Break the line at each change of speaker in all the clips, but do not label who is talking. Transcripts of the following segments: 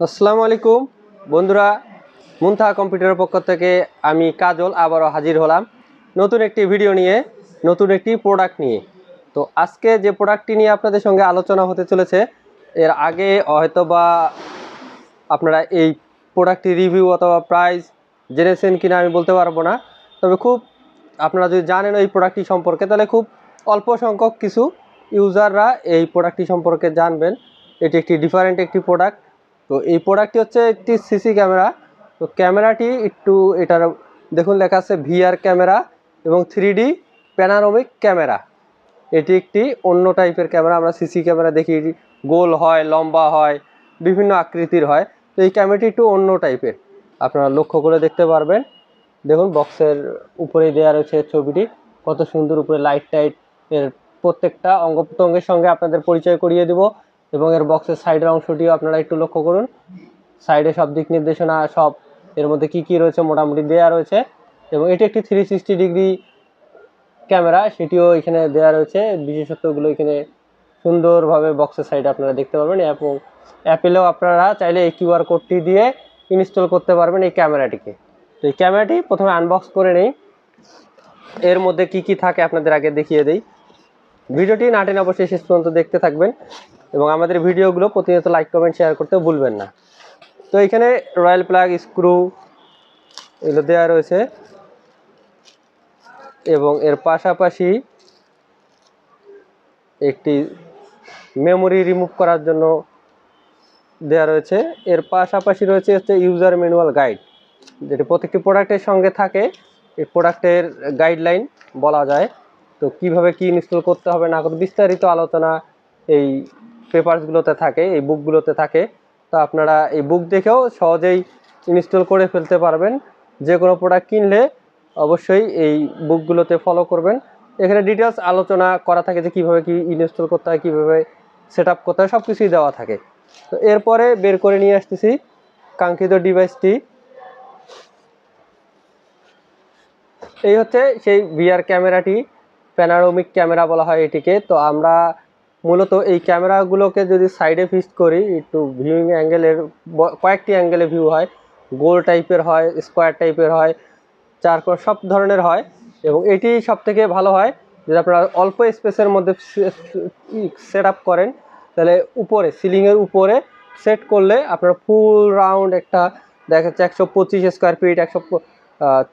আসসালামু আলাইকুম। বন্ধুরা মুনথা কম্পিউটারের পক্ষ থেকে আমি কাজল আবারও হাজির হলাম নতুন একটি ভিডিও নিয়ে, নতুন একটি প্রোডাক্ট নিয়ে। তো আজকে যে প্রোডাক্টটি নিয়ে আপনাদের সঙ্গে আলোচনা হতে চলেছে, এর আগে হয়তো বা আপনারা এই প্রোডাক্টটি রিভিউ অথবা প্রাইস জেনেছেন কিনা আমি বলতে পারব না। তবে খুব আপনারা যদি জানেন এই প্রোডাক্টটি সম্পর্কে, তাহলে খুব অল্প সংখ্যক কিছু ইউজাররা এই প্রোডাক্টটি সম্পর্কে জানবেন। এটি একটি ডিফারেন্ট একটি প্রোডাক্ট তো এই প্রোডাক্টটি হচ্ছে একটি সিসি ক্যামেরা তো ক্যামেরাটি একটু এটার, দেখুন লেখা আছে ভিআর ক্যামেরা এবং থ্রি প্যানারোমিক ক্যামেরা এটি একটি অন্য টাইপের ক্যামেরা আমরা সিসি ক্যামেরা দেখি, গোল হয়, লম্বা হয়, বিভিন্ন আকৃতির হয়। তো এই ক্যামেরাটি একটু অন্য টাইপের আপনারা লক্ষ্য করে দেখতে পারবেন। দেখুন বক্সের উপরে দেওয়া রয়েছে ছবিটি। কত সুন্দর উপরে লাইট টাইট এর প্রত্যেকটা অঙ্গ প্রত্যঙ্গের সঙ্গে আপনাদের পরিচয় করিয়ে দেব। এবং এর বক্সের সাইডের অংশটিও আপনারা একটু লক্ষ্য করুন। সাইডে সব দিক নির্দেশনা, সব এর মধ্যে কি কি রয়েছে মোটামুটি দেওয়া রয়েছে। এবং এটি একটি থ্রি সিক্সটি ডিগ্রি ক্যামেরা সেটিও এখানে দেওয়া রয়েছে। বিশেষত্বগুলো এখানে সুন্দরভাবে বক্সের সাইডে আপনারা দেখতে পারবেন এবং অ্যাপেলেও আপনারা চাইলে এই কিউআর কোডটি দিয়ে ইনস্টল করতে পারবেন এই ক্যামেরাটিকে তো এই ক্যামেরাটি প্রথমে আনবক্স করে নেই। এর মধ্যে কি কি থাকে আপনাদের আগে দেখিয়ে দেই। ভিডিওটি নাটেন অবশ্যই শেষ পর্যন্ত দেখতে থাকবেন। এবং আমাদের ভিডিওগুলো প্রতিনিয়ত লাইক কমেন্ট শেয়ার করতে ভুলবেন না। তো এখানে রয়্যাল প্লাগ, স্ক্রু এগুলো দেওয়া রয়েছে। এবং এর পাশাপাশি একটি মেমোরি রিমুভ করার জন্য দেওয়া রয়েছে। এর পাশাপাশি রয়েছে হচ্ছে ইউজার ম্যানুয়াল গাইড যেটি প্রত্যেকটি প্রোডাক্টের সঙ্গে থাকে। এই প্রোডাক্টের গাইডলাইন বলা যায়। তো কীভাবে কি ইনস্টল করতে হবে, না বিস্তারিত আলোচনা এই পেপারসগুলোতে থাকে, এই বুকগুলোতে থাকে, তো আপনারা এই বুক দেখেও সহজেই ইনস্টল করে ফেলতে পারবেন। যে কোনো প্রোডাক্ট কিনলে অবশ্যই এই বুকগুলোতে ফলো করবেন। এখানে ডিটেলস আলোচনা করা থাকে যে কীভাবে কি ইনস্টল করতে হয়, কীভাবে সেট আপ করতে হয় সব কিছুই দেওয়া থাকে। তো এরপরে বের করে নিয়ে আসতেছি কাঙ্ক্ষিত ডিভাইসটি এই হচ্ছে সেই ভিআর ক্যামেরাটি প্যানারোমিক ক্যামেরা বলা হয় এটিকে। তো আমরা মূলত এই ক্যামেরাগুলোকে যদি সাইডে ফিক্সড করি, একটু ভিউইং অ্যাঙ্গেলের কয়েকটি অ্যাঙ্গেলে ভিউ হয়। গোল টাইপের হয় স্কোয়ার টাইপের হয় চার সব ধরনের হয় এবং এটি সব থেকে ভালো হয় যদি আপনারা অল্প স্পেসের মধ্যে সেট আপ করেন, তাহলে উপরে সিলিংয়ের উপরে সেট করলে আপনার ফুল রাউন্ড একটা দেখা যাচ্ছে একশো পঁচিশ স্কোয়ার ফিট একশো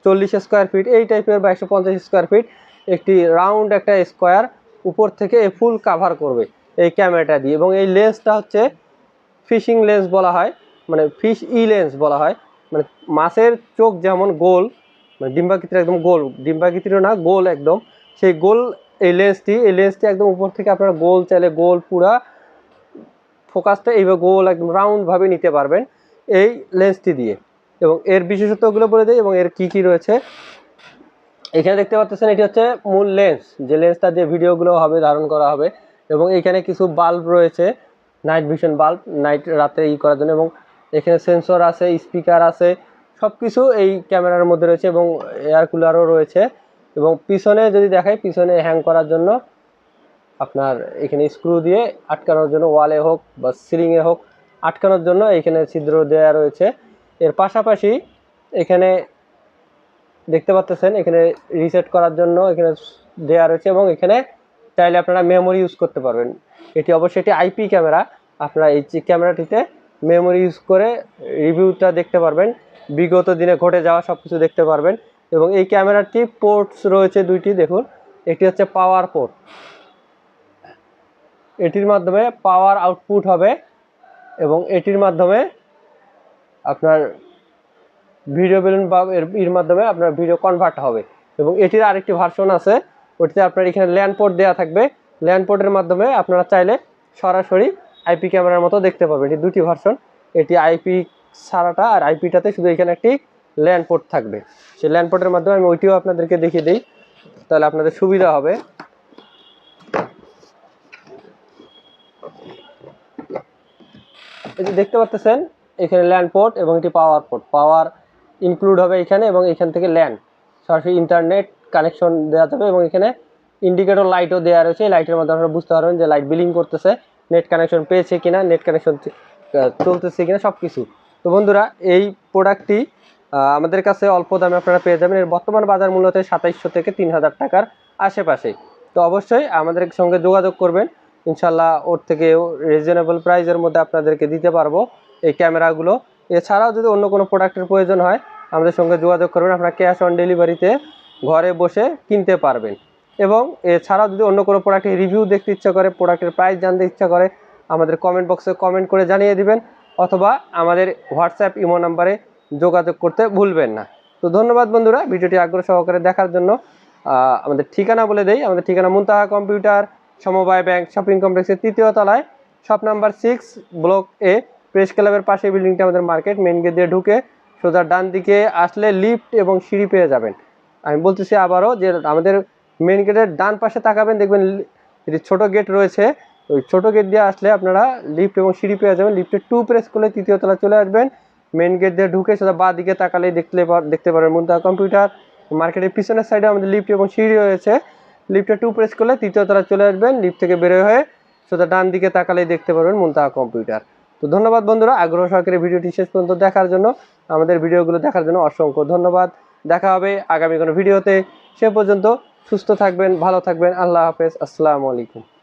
চল্লিশ স্কোয়ার ফিট এই টাইপের বা একশো পঞ্চাশ স্কোয়ার ফিট একটি রাউন্ড একটা স্কোয়ার উপর থেকে ফুল কাভার করবে এই ক্যামেরাটা দিয়ে এবং এই লেন্সটা হচ্ছে ফিশিং লেন্স বলা হয় মানে ফিশ ই লেন্স বলা হয়। মানে মাছের চোখ যেমন গোল মানে ডিম্বাকৃতির একদম গোল, ডিম্বাকৃতিরও না, গোল একদম। সেই গোল এই লেন্সটি এই লেন্সটি একদম উপর থেকে আপনারা গোল চাইলে গোল পুরা ফোকাসটা এইভাবে গোল একদম রাউন্ডভাবে নিতে পারবেন এই লেন্সটি দিয়ে। এবং এর বিশেষত্বগুলো বলে দেয় এবং এর কি কি রয়েছে এখানে দেখতে পাচ্ছেন, এটি হচ্ছে মূল লেন্স। যে লেন্সটা দিয়ে ভিডিওগুলো হবে, ধারণ করা হবে। এবং এখানে কিছু বাল্ব রয়েছে, নাইট ভিশন বাল্ব, নাইট রাতে ই করার জন্য। এবং এখানে সেন্সর আছে, স্পিকার আছে সব কিছু এই ক্যামেরার মধ্যে রয়েছে এবং এয়ার কুলারও রয়েছে। এবং পিছনে যদি দেখাই, পিছনে হ্যাং করার জন্য আপনার এখানে স্ক্রু দিয়ে আটকানোর জন্য ওয়ালে হোক বা সিলিংয়ে হোক, আটকানোর জন্য এখানে ছিদ্র দেওয়া রয়েছে। এর পাশাপাশি এখানে দেখতে পাচ্ছেন এখানে রিসেট করার জন্য এখানে দেওয়া রয়েছে এবং এখানে চাইলে আপনারা মেমোরি ইউজ করতে পারবেন। এটি অবশ্যই এটি আইপি ক্যামেরা আপনারা এই ক্যামেরাটিতে মেমোরি ইউজ করে রিভিউটা দেখতে পারবেন। বিগত দিনে ঘটে যাওয়া সব কিছু দেখতে পারবেন এবং এই ক্যামেরাটি পোর্টস রয়েছে দুইটি, দেখুন। একটি হচ্ছে পাওয়ার পোর্ট এটির মাধ্যমে পাওয়ার আউটপুট হবে এবং এটির মাধ্যমে আপনার ভিডিও বেলুন বা এর মাধ্যমে আপনার ভিডিও কনভার্ট হবে। এবং এটির আরেকটি ভার্সন আছে, ওটিতে আপনার এখানে ল্যান্ড পোর্ট দেওয়া থাকবে। ল্যান্ড পোর্টের মাধ্যমে আপনারা চাইলে সরাসরি আইপি ক্যামেরার মতো দেখতে পাবেন। এটি দুটি ভার্সন এটি আইপি সারাটা আর আইপিটাতে শুধু এখানে একটি ল্যান্ড পোর্ট থাকবে। সেই ল্যান্ড পোর্টের মাধ্যমে আমি ওইটিও আপনাদেরকে দেখিয়ে দিই, তাহলে আপনাদের সুবিধা হবে। এই যে দেখতে পাচ্ছেন এখানে ল্যান্ড পোর্ট এবং এটি পাওয়ার পোর্ট পাওয়ার ইনক্লুড হবে এখানে এবং এখান থেকে ল্যান্ড সরাসরি ইন্টারনেট কানেকশন দেওয়া যাবে এবং এখানে ইন্ডিকেটর লাইটও দেওয়া রয়েছে। এই লাইটের মাধ্যমে আপনারা বুঝতে পারবেন যে লাইট বিলিং করতেছে নেট কানেকশন পেয়েছে কিনা নেট কানেকশন চলতেছে কিনা সব কিছু তো বন্ধুরা, এই প্রোডাক্টটি আমাদের কাছে অল্প দামে আপনারা পেয়ে যাবেন। এর বর্তমান বাজার মূল্য হচ্ছে সাতাইশশো থেকে তিন হাজার টাকার আশেপাশে। তো অবশ্যই আমাদের সঙ্গে যোগাযোগ করবেন। ইনশাল্লাহ ওর থেকে রিজনেবল প্রাইজের মধ্যে আপনাদেরকে দিতে পারব। এই ক্যামেরাগুলো এছাড়াও যদি অন্য কোনো প্রোডাক্টের প্রয়োজন হয়, আমাদের সঙ্গে যোগাযোগ করবেন। আপনারা ক্যাশ অন ডেলিভারিতে ঘরে বসে কিনতে পারবেন। এবং এছাড়াও যদি অন্য কোনো প্রোডাক্টের রিভিউ দেখতে ইচ্ছা করে প্রোডাক্টের প্রাইস জানতে ইচ্ছা করে, আমাদের কমেন্ট বক্সে কমেন্ট করে জানিয়ে দিবেন, অথবা আমাদের হোয়াটসঅ্যাপ ইমো নাম্বারে যোগাযোগ করতে ভুলবেন না। তো ধন্যবাদ বন্ধুরা, ভিডিওটি আগ্রহ সহকারে দেখার জন্য। আমাদের ঠিকানা বলে দেই, আমাদের ঠিকানা মুনতাহা কম্পিউটার, সমবায় ব্যাংক, শপিং কমপ্লেক্সের তৃতীয় তলায়, shop number six block A press ক্লাবের পাশে বিল্ডিংটা আমাদের মার্কেট মেন গেট দিয়ে ঢুকে সোজা ডান দিকে আসলে লিফট এবং সিঁড়ি পেয়ে যাবেন। আমি বলতেছি আবারও যে আমাদের মেন গেটের ডান পাশে তাকাবেন, দেখবেন ছোট গেট রয়েছে, ওই ছোটো গেট দিয়ে আসলে আপনারা লিফট এবং সিঁড়ি পেয়ে যাবেন। লিফটে টু প্রেস করলে তৃতীয় তলা চলে আসবেন। মেন গেট দিয়ে ঢুকে সোজা বা দিকে তাকালেই দেখতে দেখতে পারবেন মুন্তা কম্পিউটার মার্কেটের পিছনের সাইডে আমাদের লিফট এবং সিঁড়ি রয়েছে। লিফটে টু প্রেস করলে তৃতীয় তলা চলে আসবেন। লিফট থেকে বের হয়ে সোজা ডান দিকে তাকালেই দেখতে পারবেন মুন্তাহা কম্পিউটার তো ধন্যবাদ বন্ধুরা, আগ্রহ সহকারে ভিডিওটি শেষ পর্যন্ত দেখার জন্য, আমাদের ভিডিওগুলো দেখার জন্য অসংখ্য ধন্যবাদ। দেখা হবে আগামী কোনো ভিডিওতে, সে পর্যন্ত সুস্থ থাকবেন, ভালো থাকবেন, আল্লাহ হাফেজ, আসসালামু আলাইকুম।